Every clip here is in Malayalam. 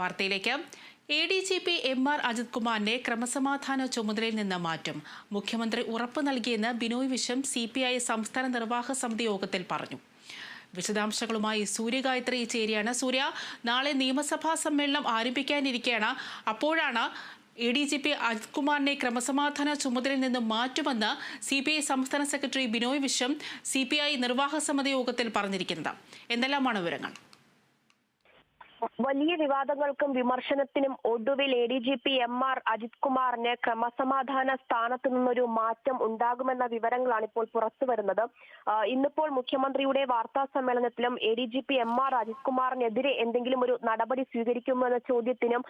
വാർത്തയിലേക്ക്. A D G P M R Ajith കുമാറിനെ ക്രമസമാധാന ചുമതലയിൽ നിന്ന് മാറ്റും. മുഖ്യമന്ത്രി ഉറപ്പ് നൽകിയെന്ന് Binoy Viswam C P I സംസ്ഥാന നിർവാഹക സമിതി യോഗത്തിൽ പറഞ്ഞു. വിശദാംശങ്ങളുമായി സൂര്യഗായത്രി ചേരിയാണ്. സൂര്യ നാളെ നിയമസഭാ സമ്മേളനം ആരംഭിക്കാനിരിക്കെയാണ്. അപ്പോഴാണ് A D G P Ajith കുമാറിനെ ക്രമസമാധാന ചുമതലയിൽ നിന്ന് മാറ്റുമെന്ന് സി പി ഐ സംസ്ഥാന secretary Binoy Viswam C P I നിർവാഹക സമിതി യോഗത്തിൽ പറഞ്ഞിരിക്കുന്നത്. എന്തെല്ലാമാണ് വിവരങ്ങൾ? വലിയ വിവാദങ്ങൾക്കും വിമർശനത്തിനും ഒടുവിൽ A D G P M R Ajith കുമാറിന് ക്രമസമാധാന സ്ഥാനത്ത് നിന്നൊരു മാറ്റം ഉണ്ടാകുമെന്ന വിവരങ്ങളാണ് ഇപ്പോൾ പുറത്തു വരുന്നത്. ഇന്നിപ്പോൾ മുഖ്യമന്ത്രിയുടെ വാർത്താ സമ്മേളനത്തിലും A D G P M R Ajith കുമാറിനെതിരെ എന്തെങ്കിലും ഒരു നടപടി സ്വീകരിക്കുമോ എന്ന ചോദ്യത്തിനും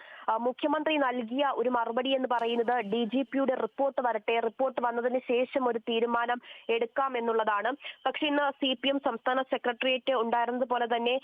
മുഖ്യമന്ത്രി നൽകിയ ഒരു മറുപടി എന്ന് പറയുന്നത് ഡി ജി പിയുടെ റിപ്പോർട്ട് വരട്ടെ റിപ്പോർട്ട് വന്നതിന് ശേഷം ഒരു തീരുമാനം എടുക്കാം എന്നുള്ളതാണ്. പക്ഷേ ഇന്ന് സി പി എം സംസ്ഥാന സെക്രട്ടേറിയറ്റ് ഉണ്ടായിരുന്നത് പോലെ തന്നെ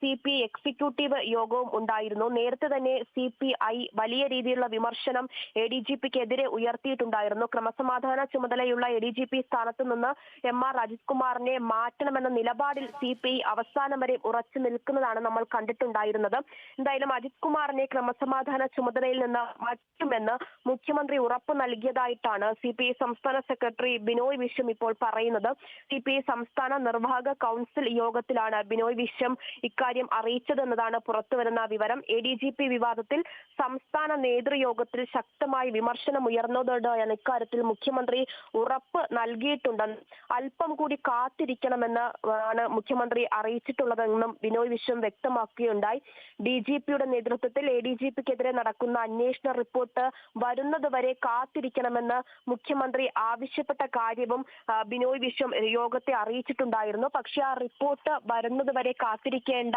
സി പി എക്സിക്യൂട്ടീവ് യോഗവും ഉണ്ടായിരുന്നു. നേരത്തെ തന്നെ സി പി ഐ വലിയ രീതിയിലുള്ള വിമർശനം എ ഡി ജി പിക്കെതിരെ ഉയർത്തിയിട്ടുണ്ടായിരുന്നു. ക്രമസമാധാന ചുമതലയുള്ള എ ഡി ജി പി സ്ഥാനത്ത് നിന്ന് എം ആർ അജിത് കുമാറിനെ മാറ്റണമെന്ന നിലപാടിൽ സി പി ഐ അവസാനം വരെ ഉറച്ചു നിൽക്കുന്നതാണ് നമ്മൾ കണ്ടിട്ടുണ്ടായിരുന്നത്. എന്തായാലും അജിത് കുമാറിനെ ക്രമസമാധാന ചുമതലയിൽ നിന്ന് മാറ്റുമെന്ന് മുഖ്യമന്ത്രി ഉറപ്പ് നൽകിയതായിട്ടാണ് സി പി ഐ സംസ്ഥാന സെക്രട്ടറി ബിനോയ് വിശ്വം ഇപ്പോൾ പറയുന്നത്. സി പി ഐ സംസ്ഥാന നിർവാഹക കൗൺസിൽ യോഗത്തിലാണ് ബിനോയ് വിശ്വം ഇക്കാര്യം അറിയിച്ചതെന്നതാണ് പുറത്തുവരുന്ന വിവരം എ ഡി ജി പി വിവാദത്തിൽ സംസ്ഥാന നേതൃയോഗത്തിൽ ശക്തമായി വിമർശനം ഉയർന്നതോടെയാണ് ഇക്കാര്യത്തിൽ മുഖ്യമന്ത്രി ഉറപ്പ് നൽകിയിട്ടുണ്ടെന്ന് അല്പം കൂടി കാത്തിരിക്കണമെന്ന് ആണ് മുഖ്യമന്ത്രി അറിയിച്ചിട്ടുള്ളതെന്നും ബിനോയ് വിശ്വം വ്യക്തമാക്കുകയുണ്ടായി ഡി ജി പിയുടെ നേതൃത്വത്തിൽ എ ഡി ജി പിക്കെതിരെ നടക്കുന്ന അന്വേഷണ റിപ്പോർട്ട് വരുന്നതുവരെ കാത്തിരിക്കണമെന്ന് മുഖ്യമന്ത്രി ആവശ്യപ്പെട്ട കാര്യവും ബിനോയ് വിശ്വം യോഗത്തെ അറിയിച്ചിട്ടുണ്ടായിരുന്നു. പക്ഷേ ആ റിപ്പോർട്ട് വരുന്നതുവരെ കാത്തിരിക്കേണ്ട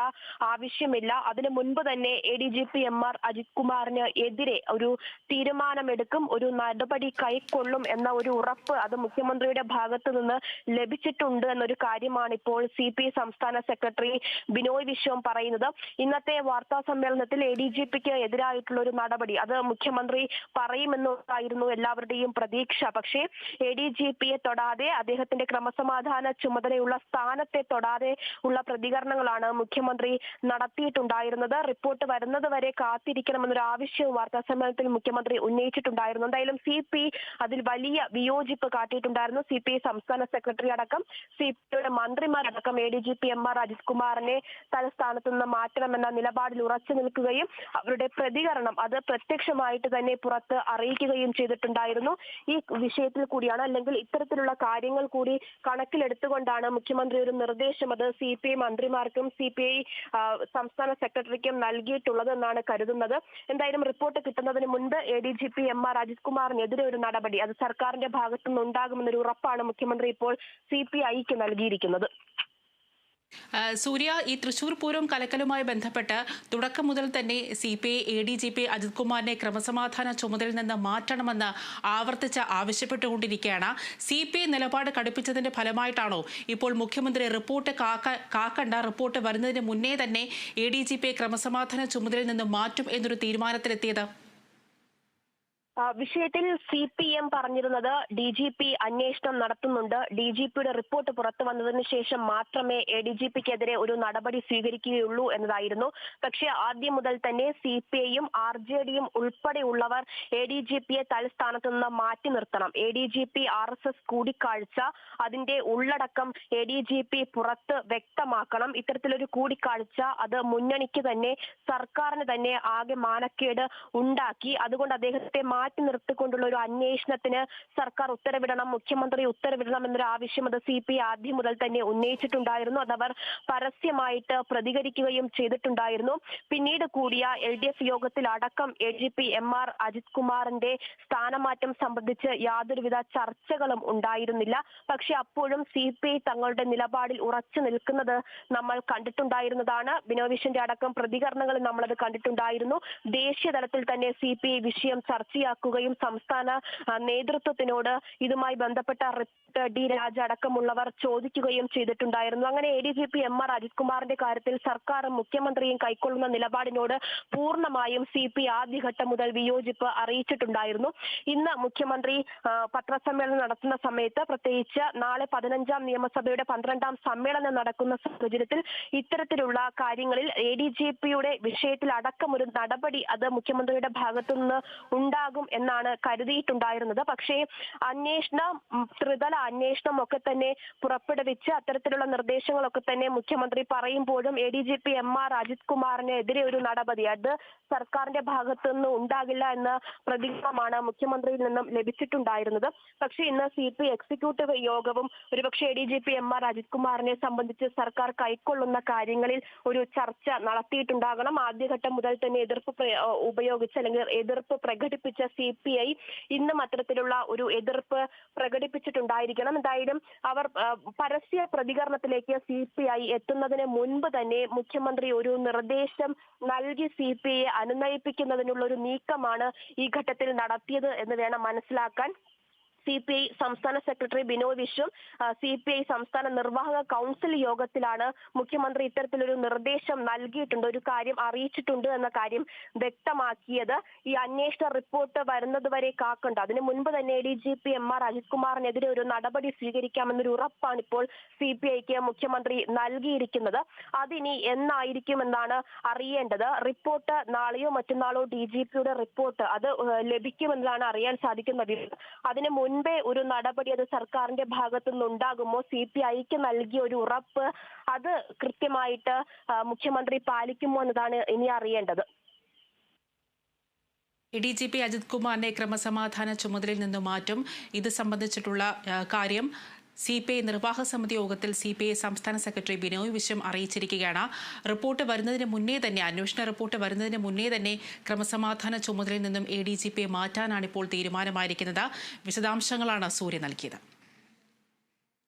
ആവശ്യമില്ല. അതിനു മുൻപ് തന്നെ A D G P M R Ajith കുമാറിന് എതിരെ ഒരു തീരുമാനമെടുക്കും ഒരു നടപടി കൈക്കൊള്ളും എന്ന ഒരു ഉറപ്പ് അത് മുഖ്യമന്ത്രിയുടെ ഭാഗത്തു നിന്ന് ലഭിച്ചിട്ടുണ്ട് എന്നൊരു കാര്യമാണ് ഇപ്പോൾ സി പി സംസ്ഥാന സെക്രട്ടറി ബിനോയ് വിശ്വം പറയുന്നത്. ഇന്നത്തെ വാർത്താ സമ്മേളനത്തിൽ എ ഡി ജി പിക്ക് എതിരായിട്ടുള്ള ഒരു നടപടി അത് മുഖ്യമന്ത്രി പറയുമെന്നുള്ളതായിരുന്നു എല്ലാവരുടെയും പ്രതീക്ഷ. പക്ഷേ എ ഡി ജി പിയെ തൊടാതെ അദ്ദേഹത്തിന്റെ ക്രമസമാധാന ചുമതലയുള്ള സ്ഥാനത്തെ തൊടാതെ ഉള്ള പ്രതികരണങ്ങളാണ് മുഖ്യമന്ത്രി നടത്തിയിട്ടുണ്ടായിരുന്നത്. റിപ്പോർട്ട് വരുന്നത് വരെ കാത്തിരിക്കണമെന്നൊരു ആവശ്യവും വാർത്താ സമ്മേളനത്തിൽ മുഖ്യമന്ത്രി ഉന്നയിച്ചിട്ടുണ്ടായിരുന്നു. എന്തായാലും സി പി അതിൽ വലിയ വിയോജിപ്പ് കാട്ടിയിട്ടുണ്ടായിരുന്നു. സി പി ഐ സംസ്ഥാന സെക്രട്ടറി അടക്കം സി പി ഐയുടെ മന്ത്രിമാരടക്കം A D G P M R Ajith കുമാറിനെ തലസ്ഥാനത്ത് നിന്ന് മാറ്റണമെന്ന നിലപാടിൽ ഉറച്ചു നിൽക്കുകയും അവരുടെ പ്രതികരണം അത് പ്രത്യക്ഷമായിട്ട് തന്നെ പുറത്ത് അറിയിക്കുകയും ചെയ്തിട്ടുണ്ടായിരുന്നു. ഈ വിഷയത്തിൽ കൂടിയാണ് അല്ലെങ്കിൽ ഇത്തരത്തിലുള്ള കാര്യങ്ങൾ കൂടി കണക്കിലെടുത്തുകൊണ്ടാണ് മുഖ്യമന്ത്രി ഒരു നിർദ്ദേശം. അത് സി പി ഐ മന്ത്രിമാർക്കും സി പി ഐ സംസ്ഥാന സെക്രട്ടറിക്കും നൽകിയിട്ടുള്ളതെന്നാണ് കരുതുന്നത്. എന്തായാലും റിപ്പോർട്ട് കിട്ടുന്നതിന് മുൻപ് A D G P M R Ajith കുമാറിനെതിരെ ഒരു നടപടി അത് സർക്കാരിന്റെ ഭാഗത്തു നിന്നുണ്ടാകുമെന്നൊരു ഉറപ്പാണ് മുഖ്യമന്ത്രി ഇപ്പോൾ സി പി ഐക്ക് നൽകിയിരിക്കുന്നത്. സൂര്യ ഈ തൃശൂർ പൂരം കലക്കലുമായി ബന്ധപ്പെട്ട് തുടക്കം മുതൽ തന്നെ C P I A D G P Ajith കുമാറിനെ ക്രമസമാധാന ചുമതലയിൽ നിന്ന് മാറ്റണമെന്ന് ആവർത്തിച്ച് ആവശ്യപ്പെട്ടുകൊണ്ടിരിക്കുകയാണ്. സി പി ഐ നിലപാട് കടുപ്പിച്ചതിന്റെ ഫലമായിട്ടാണോ ഇപ്പോൾ മുഖ്യമന്ത്രി റിപ്പോർട്ട് കാക്ക കാക്കണ്ട റിപ്പോർട്ട് വരുന്നതിന് മുന്നേ തന്നെ എ ഡി ജി പിയെ ക്രമസമാധാന ചുമതലയിൽ നിന്ന് മാറ്റും എന്നൊരു തീരുമാനത്തിലെത്തിയത്? വിഷയത്തിൽ സി പി എം പറഞ്ഞിരുന്നത് ഡി ജി പി അന്വേഷണം നടത്തുന്നുണ്ട്. ഡി ജി പിയുടെ റിപ്പോർട്ട് പുറത്തു വന്നതിന് ശേഷം മാത്രമേ എ ഡി ജി പിക്കെതിരെ ഒരു നടപടി സ്വീകരിക്കുകയുള്ളൂ എന്നതായിരുന്നു. പക്ഷേ ആദ്യം മുതൽ തന്നെ സി പി ഐയും ആർ ജെ ഡിയും ഉൾപ്പെടെയുള്ളവർ എ ഡി ജി പിയെ തലസ്ഥാനത്ത് നിന്ന് മാറ്റി നിർത്തണം. A D G P R S S കൂടിക്കാഴ്ച അതിന്റെ ഉള്ളടക്കം എ ഡി ജി പി പുറത്ത് വ്യക്തമാക്കണം. ഇത്തരത്തിലൊരു കൂടിക്കാഴ്ച അത് മുന്നണിക്ക് തന്നെ സർക്കാരിന് തന്നെ ആകെ മാനക്കേട് ഉണ്ടാക്കി. അതുകൊണ്ട് അദ്ദേഹത്തെ മാറ്റി നിർത്തിക്കൊണ്ടുള്ള ഒരു അന്വേഷണത്തിന് സർക്കാർ ഉത്തരവിടണം മുഖ്യമന്ത്രി ഉത്തരവിടണം എന്നൊരു ആവശ്യം അത് സി പി ആദ്യം മുതൽ തന്നെ ഉന്നയിച്ചിട്ടുണ്ടായിരുന്നു. അതവർ പരസ്യമായിട്ട് പ്രതികരിക്കുകയും ചെയ്തിട്ടുണ്ടായിരുന്നു. പിന്നീട് കൂടിയ എൽ ഡി എഫ് യോഗത്തിൽ അടക്കം A G P M R Ajith കുമാറിന്റെ സ്ഥാനമാറ്റം സംബന്ധിച്ച് യാതൊരുവിധ ചർച്ചകളും ഉണ്ടായിരുന്നില്ല. പക്ഷെ അപ്പോഴും സി പി ഐ തങ്ങളുടെ നിലപാടിൽ ഉറച്ചു നിൽക്കുന്നത് നമ്മൾ കണ്ടിട്ടുണ്ടായിരുന്നതാണ്. ബിനോവിഷന്റെ അടക്കം പ്രതികരണങ്ങളിൽ നമ്മളത് കണ്ടിട്ടുണ്ടായിരുന്നു. ദേശീയ തലത്തിൽ തന്നെ സി പി ഐ വിഷയം ചർച്ചയാക്കി നടപ്പിലാക്കുകയും സംസ്ഥാന നേതൃത്വത്തിനോട് ഇതുമായി ബന്ധപ്പെട്ട റിപ്പോർട്ട് ഡി രാജ അടക്കമുള്ളവർ ചോദിക്കുകയും ചെയ്തിട്ടുണ്ടായിരുന്നു. അങ്ങനെ A D G P M R Ajith കുമാറിന്റെ കാര്യത്തിൽ സർക്കാരും മുഖ്യമന്ത്രിയും കൈക്കൊള്ളുന്ന നിലപാടിനോട് പൂർണമായും സി പി ആദ്യഘട്ടം മുതൽ വിയോജിപ്പ് അറിയിച്ചിട്ടുണ്ടായിരുന്നു. ഇന്ന് മുഖ്യമന്ത്രി പത്രസമ്മേളനം നടത്തുന്ന സമയത്ത് പ്രത്യേകിച്ച് നാളെ പതിനഞ്ചാം നിയമസഭയുടെ പന്ത്രണ്ടാം സമ്മേളനം നടക്കുന്ന സാഹചര്യത്തിൽ ഇത്തരത്തിലുള്ള കാര്യങ്ങളിൽ എ ഡി ജി പിയുടെ വിഷയത്തിൽ നടപടി അത് മുഖ്യമന്ത്രിയുടെ ഭാഗത്തു നിന്ന് ഉണ്ടാകും എന്നാണ് കരുതിയിട്ടുണ്ടായിരുന്നത്. പക്ഷേ അന്വേഷണം ത്രിതല അന്വേഷണം ഒക്കെ തന്നെ പുറപ്പെടുവിച്ച് അത്തരത്തിലുള്ള നിർദ്ദേശങ്ങളൊക്കെ തന്നെ മുഖ്യമന്ത്രി പറയുമ്പോഴും A D G P M R Ajith കുമാറിനെതിരെ ഒരു നടപടി. അത് സർക്കാരിന്റെ ഭാഗത്തു നിന്ന് ഉണ്ടാകില്ല എന്ന പ്രതികരണമാണ് മുഖ്യമന്ത്രിയിൽ നിന്നും ലഭിച്ചിട്ടുണ്ടായിരുന്നത്. പക്ഷേ ഇന്ന് സി പി എക്സിക്യൂട്ടീവ് യോഗവും ഒരുപക്ഷെ A D G P M R Ajith കുമാറിനെ സംബന്ധിച്ച് സർക്കാർ കൈക്കൊള്ളുന്ന കാര്യങ്ങളിൽ ഒരു ചർച്ച നടത്തിയിട്ടുണ്ടാകണം. ആദ്യഘട്ടം മുതൽ തന്നെ എതിർപ്പ് ഉപയോഗിച്ച് അല്ലെങ്കിൽ എതിർപ്പ് പ്രകടിപ്പിച്ച സി പി ഐ ഇന്നും അത്തരത്തിലുള്ള ഒരു എതിർപ്പ് പ്രകടിപ്പിച്ചിട്ടുണ്ടായിരിക്കണം. എന്തായാലും അവർ പരസ്യ പ്രതികരണത്തിലേക്ക് സി പി ഐ എത്തുന്നതിന് മുൻപ് തന്നെ മുഖ്യമന്ത്രി ഒരു നിർദ്ദേശം നൽകി സി പി ഐയെ അനുനയിപ്പിക്കുന്നതിനുള്ള ഒരു നീക്കമാണ് ഈ ഘട്ടത്തിൽ നടത്തിയത് എന്ന് വേണം മനസ്സിലാക്കാൻ. സി പി ഐ സംസ്ഥാന secretary Binoy Viswam C P I സംസ്ഥാന നിർവാഹക കൗൺസിൽ യോഗത്തിലാണ് മുഖ്യമന്ത്രി ഇത്തരത്തിലൊരു നിർദ്ദേശം നൽകിയിട്ടുണ്ട് ഒരു കാര്യം അറിയിച്ചിട്ടുണ്ട് എന്ന കാര്യം വ്യക്തമാക്കിയത്. ഈ അന്വേഷണ റിപ്പോർട്ട് വരുന്നതുവരെ കാക്കണ്ട അതിനു മുൻപ് തന്നെ D G P M R Ajith കുമാറിനെതിരെ ഒരു നടപടി സ്വീകരിക്കാമെന്നൊരു ഉറപ്പാണ് ഇപ്പോൾ സി പി ഐക്ക് മുഖ്യമന്ത്രി നൽകിയിരിക്കുന്നത്. അതിനി എന്നായിരിക്കുമെന്നാണ് അറിയേണ്ടത്. റിപ്പോർട്ട് നാളെയോ മറ്റന്നാളോ ഡി ജി പിയുടെ റിപ്പോർട്ട് അത് ലഭിക്കുമെന്നാണ് അറിയാൻ സാധിക്കുന്നത് അതിനു മുൻപേ ഒരു നടപടി അത് സർക്കാരിന്റെ ഭാഗത്തു നിന്നുണ്ടാകുമോ സി പി ഐക്ക് നൽകിയ ഒരു ഉറപ്പ് അത് കൃത്യമായിട്ട് മുഖ്യമന്ത്രി പാലിക്കുമോ എന്നതാണ് ഇനി അറിയേണ്ടത്. ഡി ജി പി അജിത് കുമാറിനെ ക്രമസമാധാന ചുമതലയിൽ നിന്ന് മാറ്റും. ഇത് സംബന്ധിച്ചിട്ടുള്ള കാര്യം സി പി ഐ നിർവാഹക സമിതി യോഗത്തിൽ സി പി ഐ സംസ്ഥാന സെക്രട്ടറി ബിനോയ് വിശ്വം അറിയിച്ചിരിക്കുകയാണ്. റിപ്പോർട്ട് വരുന്നതിന് മുന്നേ തന്നെ അന്വേഷണ റിപ്പോർട്ട് വരുന്നതിന് മുന്നേ തന്നെ ക്രമസമാധാന ചുമതലയിൽ നിന്നും എ ഡി ജി പിയെ മാറ്റാനാണ് ഇപ്പോൾ തീരുമാനമായിരിക്കുന്നത്. വിശദാംശങ്ങളാണ് സൂര്യ നൽകിയത്.